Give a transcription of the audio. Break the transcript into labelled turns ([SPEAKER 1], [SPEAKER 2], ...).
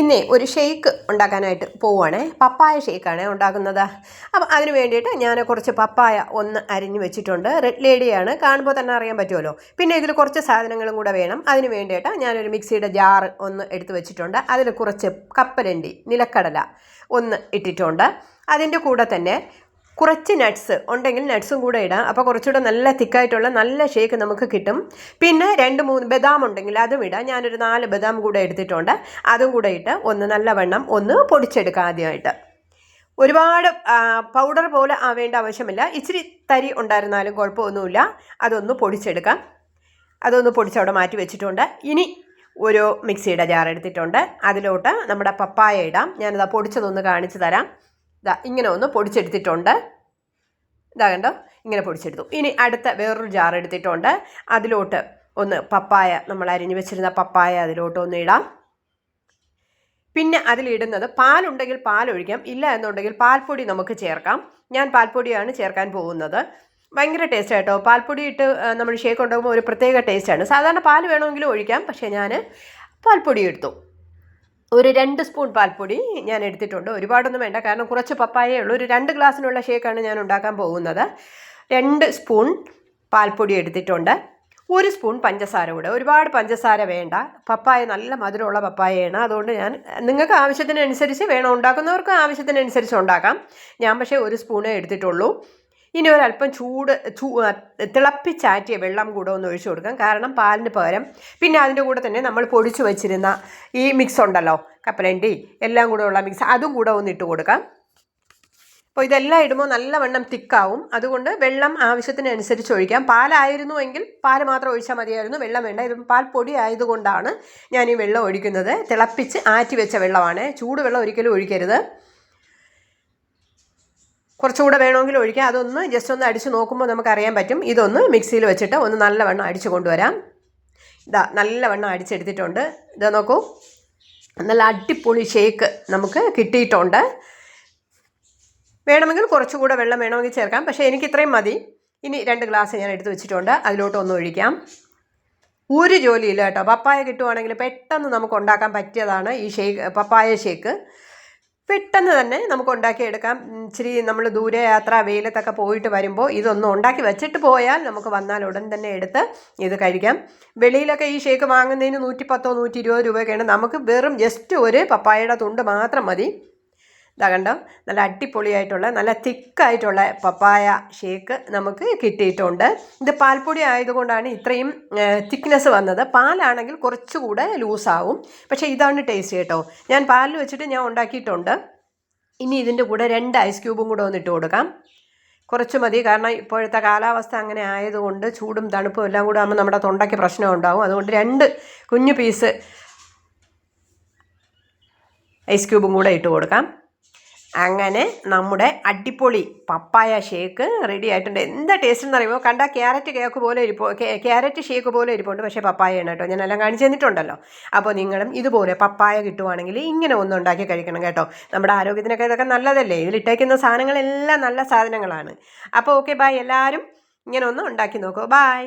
[SPEAKER 1] ഇന്നേ ഒരു ഷേക്ക് ഉണ്ടാക്കാനായിട്ട് പോവുകയാണേ പപ്പായ ഷേക്കാണ് ഉണ്ടാക്കുന്നത്. അപ്പം അതിന് വേണ്ടിയിട്ട് ഞാൻ കുറച്ച് പപ്പായ ഒന്ന് അരിഞ്ഞ് വെച്ചിട്ടുണ്ട്. റെഡ് ലേഡിയാണ് കാണുമ്പോൾ തന്നെ അറിയാൻ പറ്റുമല്ലോ. പിന്നെ ഇതിൽ കുറച്ച് സാധനങ്ങളും കൂടെ വേണം. അതിന് വേണ്ടിയിട്ട് ഞാനൊരു മിക്സിയുടെ ജാർ ഒന്ന് എടുത്ത് വെച്ചിട്ടുണ്ട്. അതിൽ കുറച്ച് കപ്പലണ്ടി നിലക്കടല ഒന്ന് ഇട്ടിട്ടുണ്ട്. അതിന്റെ കൂടെ തന്നെ കുറച്ച് നട്ട്സ് ഉണ്ടെങ്കിൽ നട്ട്സും കൂടെ ഇടാം. അപ്പോൾ കുറച്ചുകൂടെ നല്ല തിക്കായിട്ടുള്ള നല്ല ഷേക്ക് നമുക്ക് കിട്ടും. പിന്നെ രണ്ട് മൂന്ന് ബദാം ഉണ്ടെങ്കിൽ അതും ഇടാം. ഞാനൊരു നാല് ബദാം കൂടെ എടുത്തിട്ടുണ്ട്. അതും കൂടെ ഇട്ട് ഒന്ന് നല്ല നല്ലവണ്ണം ഒന്ന് പൊടിച്ചെടുക്കാം ആദ്യമായിട്ട്. ഒരുപാട് പൗഡർ പോലെ ആവേണ്ട ആവശ്യമില്ല. ഇച്ചിരി തരി ഉണ്ടായിരുന്നാലും കുഴപ്പമൊന്നുമില്ല. അതൊന്ന് പൊടിച്ചെടുക്കാം. അതൊന്ന് പൊടിച്ചവിടെ മാറ്റി വെച്ചിട്ടുണ്ട്. ഇനി ഒരു മിക്സിയുടെ ജാർ എടുത്തിട്ടുണ്ട്. അതിലോട്ട് നമ്മുടെ പപ്പായ ഇടാം. ഞാനത് പൊടിച്ചതൊന്ന് കാണിച്ചു തരാം. ഇതാ ഇങ്ങനെ ഒന്ന് പൊടിച്ചെടുത്തിട്ടുണ്ട്. ഇതാ കണ്ടോ? ഇങ്ങനെ പൊടിച്ചെടുത്തു. ഇനി അടുത്ത വേറൊരു ജാർ എടുത്തിട്ടുണ്ട്. അതിലോട്ട് ഒന്ന് പപ്പായ നമ്മൾ അരിഞ്ഞു വെച്ചിരുന്ന പപ്പായ അതിലോട്ട് ഒന്ന് ഇടാം. പിന്നെ അതിലിടുന്നത് പാലുണ്ടെങ്കിൽ പാൽ ഒഴിക്കാം ഇല്ല എന്നുണ്ടെങ്കിൽ പാൽപ്പൊടി നമുക്ക് ചേർക്കാം. ഞാൻ പാൽപ്പൊടിയാണ് ചേർക്കാൻ പോകുന്നത്. ഭയങ്കര ടേസ്റ്റ് കേട്ടോ. പാൽപ്പൊടി ഇട്ട് നമ്മൾ ഷേക്ക് ഉണ്ടാകുമ്പോൾ ഒരു പ്രത്യേക ടേസ്റ്റാണ് സാധാരണ പാൽ വേണമെങ്കിലും ഒഴിക്കാം പക്ഷേ ഞാൻ പാൽപ്പൊടി എടുത്തു. ഒരു രണ്ട് സ്പൂൺ പാൽപ്പൊടി ഞാൻ എടുത്തിട്ടുണ്ട്. ഒരുപാടൊന്നും വേണ്ട കാരണം കുറച്ച് പപ്പായേ ഉള്ളൂ. ഒരു രണ്ട് ഗ്ലാസ്സിനുള്ള ഷേക്കാണ് ഞാൻ ഉണ്ടാക്കാൻ പോകുന്നത്. രണ്ട് സ്പൂൺ പാൽപ്പൊടി എടുത്തിട്ടുണ്ട്. ഒരു സ്പൂൺ പഞ്ചസാര കൂടെ. ഒരുപാട് പഞ്ചസാര വേണ്ട. പപ്പായ നല്ല മധുരമുള്ള പപ്പായയാണ്. അതുകൊണ്ട് ഞാൻ നിങ്ങൾക്ക് ആവശ്യത്തിനനുസരിച്ച് വേണം? ഉണ്ടാക്കുന്നവർക്ക് ആവശ്യത്തിനനുസരിച്ച് ഉണ്ടാക്കാം. ഞാൻ പക്ഷേ ഒരു സ്പൂണേ എടുത്തിട്ടുള്ളൂ. ഇനി ഒരല്പം ചൂട് ചൂ തിളപ്പിച്ചാറ്റിയ വെള്ളം കൂടെ ഒന്ന് ഒഴിച്ചു കൊടുക്കാം. കാരണം പാലിന് പകരം പിന്നെ അതിന്റെ കൂടെ തന്നെ നമ്മൾ പൊടിച്ചു വച്ചിരുന്ന ഈ മിക്സ് ഉണ്ടല്ലോ കപ്പലണ്ടി എല്ലാം കൂടെ ഉള്ള മിക്സ് അതും കൂടെ ഒന്ന് ഇട്ട് കൊടുക്കാം. അപ്പോൾ ഇതെല്ലാം ഇടുമ്പോൾ നല്ലവണ്ണം തിക്കാവും. അതുകൊണ്ട് വെള്ളം ആവശ്യത്തിനനുസരിച്ച് ഒഴിക്കാം. പാലായിരുന്നു എങ്കിൽ പാൽ മാത്രം ഒഴിച്ചാൽ മതിയായിരുന്നു. വെള്ളം വേണ്ട. ഇത് പാൽ പൊടി ആയതുകൊണ്ടാണ് ഞാൻ ഈ വെള്ളം ഒഴിക്കുന്നത്. തിളപ്പിച്ച് ആറ്റി വെച്ച വെള്ളമാണ്. ചൂടുവെള്ളം ഒരിക്കലും ഒഴിക്കരുത്. കുറച്ചുകൂടെ വേണമെങ്കിൽ ഒഴിക്കാം. അതൊന്ന് ജസ്റ്റ് ഒന്ന് അടിച്ച് നോക്കുമ്പോൾ നമുക്കറിയാൻ പറ്റും. ഇതൊന്ന് മിക്സിയിൽ വെച്ചിട്ട് ഒന്ന് നല്ലവണ്ണം അടിച്ച് കൊണ്ടുവരാം. ഇതാ നല്ലവണ്ണം അടിച്ചെടുത്തിട്ടുണ്ട്. ഇതാ നോക്കൂ. നല്ല അടിപൊളി ഷേക്ക് നമുക്ക് കിട്ടിയിട്ടുണ്ട്. വേണമെങ്കിൽ കുറച്ചുകൂടെ വെള്ളം വേണമെങ്കിൽ ചേർക്കാം. പക്ഷേ എനിക്ക് ഇത്രയും മതി. ഇനി രണ്ട് ഗ്ലാസ് ഞാൻ എടുത്ത് വെച്ചിട്ടുണ്ട്. അതിലോട്ട് ഒന്ന് ഒഴിക്കാം. ഒരു ജോലിയില്ല കേട്ടോ. പപ്പായ കിട്ടുവാണെങ്കിൽ പെട്ടെന്ന് നമുക്ക് ഉണ്ടാക്കാൻ പറ്റിയതാണ് ഈ ഷേക്ക് പപ്പായ ഷേക്ക് പെട്ടെന്ന് തന്നെ നമുക്ക് ഉണ്ടാക്കിയെടുക്കാം. ഇച്ചിരി നമ്മൾ ദൂരയാത്ര വെയിലത്തൊക്കെ പോയിട്ട് വരുമ്പോൾ ഇതൊന്നും ഉണ്ടാക്കി വെച്ചിട്ട് പോയാൽ നമുക്ക് വന്നാൽ ഉടൻ തന്നെ എടുത്ത് ഇത് കഴിക്കാം. വെളിയിലൊക്കെ ഈ ഷേക്ക് വാങ്ങുന്നതിന് നൂറ്റി പത്തോ നൂറ്റി ഇരുപത് രൂപയൊക്കെയാണ്. നമുക്ക് വെറും ജസ്റ്റ് ഒരു പപ്പായയുടെ തുണ്ട് മാത്രം മതി. ഇതാ കണ്ടോ? നല്ല അടിപൊളിയായിട്ടുള്ള നല്ല തിക്കായിട്ടുള്ള പപ്പായ ഷേക്ക് നമുക്ക് കിട്ടിയിട്ടുണ്ട്. ഇത് പാൽപ്പൊടി ആയതുകൊണ്ടാണ് ഇത്രയും തിക്നെസ് വന്നത്. പാലാണെങ്കിൽ കുറച്ചുകൂടെ ലൂസാവും. പക്ഷേ ഇതാണ് ടേസ്റ്റ് കേട്ടോ. ഞാൻ പാലിൽ വെച്ചിട്ട് ഞാൻ ഉണ്ടാക്കിയിട്ടുണ്ട്. ഇനി ഇതിന്റെ കൂടെ രണ്ട് ഐസ് ക്യൂബും കൂടെ ഒന്ന് ഇട്ട് കൊടുക്കാം. കുറച്ച് മതി കാരണം ഇപ്പോഴത്തെ കാലാവസ്ഥ അങ്ങനെ ആയതുകൊണ്ട് ചൂടും തണുപ്പും എല്ലാം കൂടെ ആകുമ്പോൾ നമ്മുടെ തൊണ്ടയ്ക്ക് പ്രശ്നം ഉണ്ടാകും അതുകൊണ്ട് രണ്ട് കുഞ്ഞു പീസ് ഐസ് ക്യൂബും കൂടെ ഇട്ട് കൊടുക്കാം. അങ്ങനെ നമ്മുടെ അടിപൊളി പപ്പായ ഷേക്ക് റെഡി ആയിട്ടുണ്ട്. എന്താ ടേസ്റ്റ് എന്ന് അറിയുമോ? കണ്ട ക്യാരറ്റ് കേക്ക് പോലെ ഇരിപ്പോ ക്യാരറ്റ് ഷേക്ക് പോലെ ഇരിപ്പുണ്ട്. പക്ഷേ പപ്പായയാണ് കേട്ടോ. ഞാൻ എല്ലാം കാണിച്ചു തന്നിട്ടുണ്ടല്ലോ. അപ്പോൾ നിങ്ങളും ഇതുപോലെ പപ്പായ കിട്ടുവാണെങ്കിൽ ഇങ്ങനെ ഒന്ന് ഉണ്ടാക്കി കഴിക്കണം കേട്ടോ. നമ്മുടെ ആരോഗ്യത്തിനൊക്കെ ഇതൊക്കെ നല്ലതല്ലേ? ഇതിലിട്ടേക്കുന്ന സാധനങ്ങളെല്ലാം നല്ല സാധനങ്ങളാണ്. അപ്പോൾ ഓക്കെ ബായ് എല്ലാവരും ഇങ്ങനെ ഒന്ന് ഉണ്ടാക്കി നോക്കൂ. ബായ്